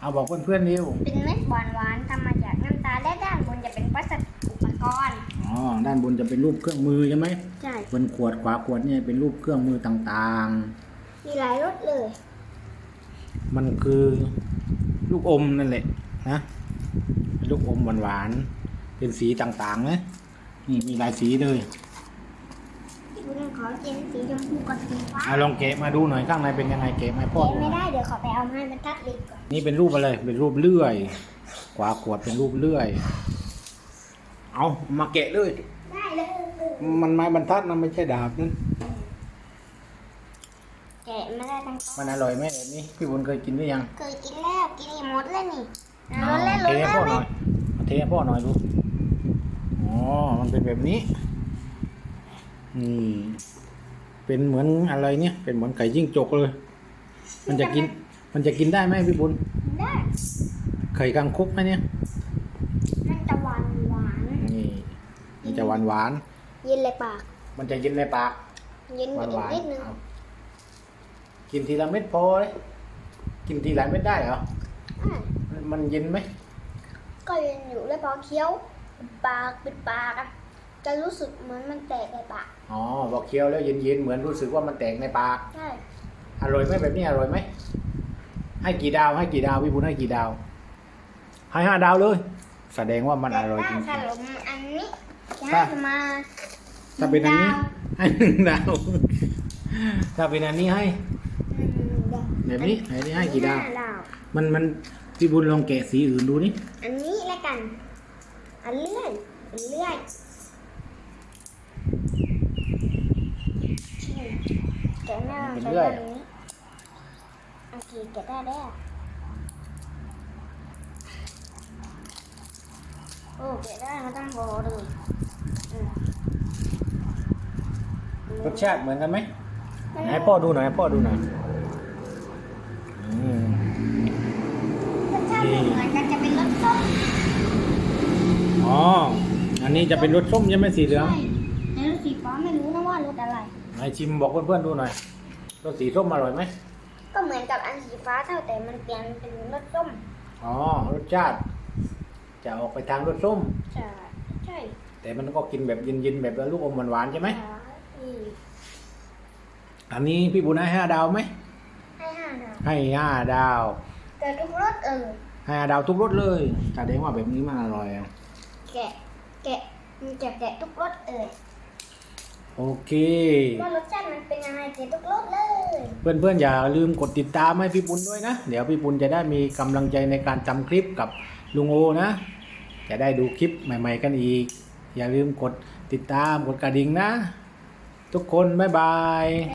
เอาบอกเพื่อนๆดิวเป็นเม็ดหวานหวานๆทำมาจากน้ำตาลและด้านบนจะเป็นพลาสติกอุปกรณ์อ๋อด้านบนจะเป็นรูปเครื่องมือใช่ไหมใช่บนขวดขวาขวดเนี่ยเป็นรูปเครื่องมือต่างมีหลายรสเลย ๆ มันคือลูกอมนั่นแหละนะเป็นลูกอมหวานๆเป็นสีต่างๆนะนี่มีหลายสีเลยคุณ ขอกินสีชมพูกับสีฟ้าเอาลองแกะมาดูหน่อยข้างในเป็นยังไงแกะมาให้พ่อเก็บดูหไม่น่อยได้เดี๋ยวขอไปเอาไม้บรรทัดเหล็กก่อนนี่เป็นรูปอะไรเป็นรูปเลื่อยขวาขวดเป็นรูปเลื่อย เอามาแกะเลย ได้เลยมันไม้บรรทัดนะไม่ใช่ดาบนั่นแกะไม่ได้ทั้งต้นมันอร่อยไหมแบบนี้พี่บุญเคยกินหรือยังเคยกินแล้วกินอีกหมดแล้วนี่เอารสเล่นรเทสให้เล่พ่อนหน่อยเอาเทให้พ่อหน่อยดูอ๋อมันเป็นแบบนี้ นี่ เป็นเหมือนอะไรเนี่ย เป็นเหมือนไก่จิ้งจกเลย มันจะกิน มันจะกินได้ไหมพี่บุญได้ไข่กังคกไหมเนี่ย มันจะหวานหวานนี่ มันจะหวานหวาน เย็นเลยปากๆมันจะเย็นในปาก เย็นหไปวานอีหกวานนิดนึงกินทีละเม็ดพอเลย กินทีหลายเม็ดได้เหรออะมันมันเย็นไหม ก็เย็นอยู่แล้วพอเคี้ยว ปากปิดปากอะ จะรู้สึกเหมือนมันแตกในปากอ๋อบอกเคี้ยวแล้วเย็นๆเหมือนรู้สึกว่ามันแตกในปากใช่อร่อยไหมแบบนี้อร่อยไหมให้กี่ดาวให้กี่ดาวพี่บุญให้กี่ดาว ให้ห้าดาวเลย แสดงว่ามันอร่อยจริงแต่ถ้าขนมอันนี้จะถ้าให้มาๆถ้าเป็นอันนี้ให้หนึ่งดาวถ้าเป็นอันนี้ให้อืมเดี๋ยวแบบนี้อันนี้ให้กี่ดาวห้ดาวมันมันพี่บุญลองแกะสีอื่นดูนี่อันนี้แล้วกัน อันเลื่อยอันเลื่อย แกะหน้าใช้ตัวนี้โอเคแกะได้แล้วโอ้แกะได้ไม่ต้องโบเลยอืมรสชาติเหมือนกันไหมให้พ่อดูหน่อยให้พ่อดูหน่อยอืมรสชาติไม่เหมือนกันจะเป็นรสส้มอ๋ออันนี้จะเป็นรสส้มใช่ไหมสีเหลืองใช่ในรสสีฟ้าไม่รู้นะว่ารสอะไร ไหนชิมบอกเพื่อนๆดูหน่อยรสสีส้มอร่อยไหมก็เหมือนกับอันสีฟ้าเท่าแต่มันเปลี่ยนเป็นรสส้มอ๋อรสชาติ จะออกไปทางรสส้ม ใช่ใช่แต่มันก็กินแบบเย็นๆแบบลูกอมหวานๆใช่ไหมอืมอันนี้พี่บุญให้ห้าดาวไหมให้ห้าดาวให้ห้าดาว แต่ทุกรสเออให้ห้าดาวทุกรสเลยแสดงว่าแบบนี้มันอร่อยอะแกะแกะมันจะแกะทุกรสเออ โอเค ว่ารสชาติมันเป็นยังไงแกะทุกรสเลยเพื่อนๆอย่าลืมกดติดตามให้พี่ปุณด้วยนะ เดี๋ยวพี่ปุณจะได้มีกำลังใจในการทำคลิปกับลุงโอนะ จะได้ดูคลิปใหม่ ๆ กันอีก อย่าลืมกดติดตามกดกระดิ่งนะ ทุกคนบ๊ายบาย